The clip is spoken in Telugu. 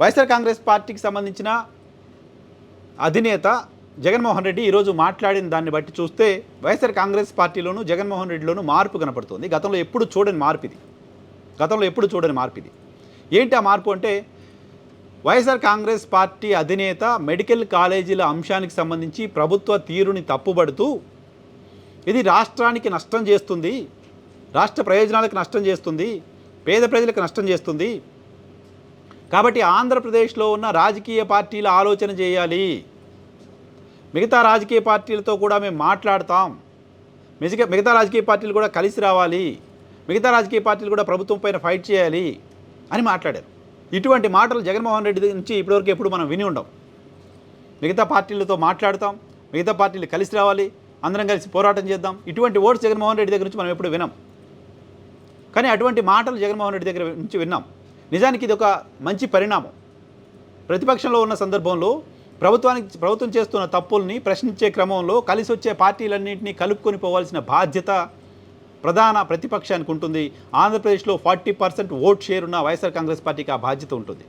వైఎస్ఆర్ కాంగ్రెస్ పార్టీకి సంబంధించిన అధినేత జగన్మోహన్ రెడ్డి ఈరోజు మాట్లాడిన దాన్ని బట్టి చూస్తే వైఎస్ఆర్ కాంగ్రెస్ పార్టీలోనూ జగన్మోహన్ రెడ్డిలోనూ మార్పు కనపడుతుంది. గతంలో ఎప్పుడు చూడని మార్పు ఇది. గతంలో ఎప్పుడు చూడని మార్పు ఇది. ఏంటి ఆ మార్పు అంటే వైఎస్ఆర్ కాంగ్రెస్ పార్టీ అధినేత మెడికల్ కాలేజీల అంశానికి సంబంధించి ప్రభుత్వ తీరుని తప్పుబడుతూ ఇది రాష్ట్రానికి నష్టం చేస్తుంది రాష్ట్ర ప్రయోజనాలకు నష్టం చేస్తుంది పేద ప్రజలకు నష్టం చేస్తుంది కాబట్టి ఆంధ్రప్రదేశ్లో ఉన్న రాజకీయ పార్టీలు ఆలోచన చేయాలి. మిగతా రాజకీయ పార్టీలతో కూడా మేము మాట్లాడతాం. మిగతా మిగతా రాజకీయ పార్టీలు కూడా కలిసి రావాలి. మిగతా రాజకీయ పార్టీలు కూడా ప్రభుత్వం పైన ఫైట్ చేయాలి అని మాట్లాడారు. ఇటువంటి మాటలు జగన్మోహన్ రెడ్డి నుంచి ఇప్పటివరకు ఎప్పుడు మనం విని ఉండం. మిగతా పార్టీలతో మాట్లాడతాం. మిగతా పార్టీలు కలిసి రావాలి. అందరం కలిసి పోరాటం చేద్దాం. ఇటువంటి ఓట్స్ జగన్మోహన్ రెడ్డి దగ్గర నుంచి మనం ఎప్పుడు వినాం. కానీ అటువంటి మాటలు జగన్మోహన్ రెడ్డి దగ్గర నుంచి విన్నాం. నిజానికి ఇది ఒక మంచి పరిణామం. ప్రతిపక్షంలో ఉన్న సందర్భంలో ప్రభుత్వానికి ప్రభుత్వం చేస్తున్న తప్పుల్ని ప్రశ్నించే క్రమంలో కలిసి వచ్చే పార్టీలన్నింటినీ కలుపుకొని పోవాల్సిన బాధ్యత ప్రధాన ప్రతిపక్షానికి ఉంటుంది. ఆంధ్రప్రదేశ్లో ఫార్టీ పర్సెంట్ ఓట్ షేర్ ఉన్న వైఎస్ఆర్ కాంగ్రెస్ పార్టీకి ఆ బాధ్యత ఉంటుంది.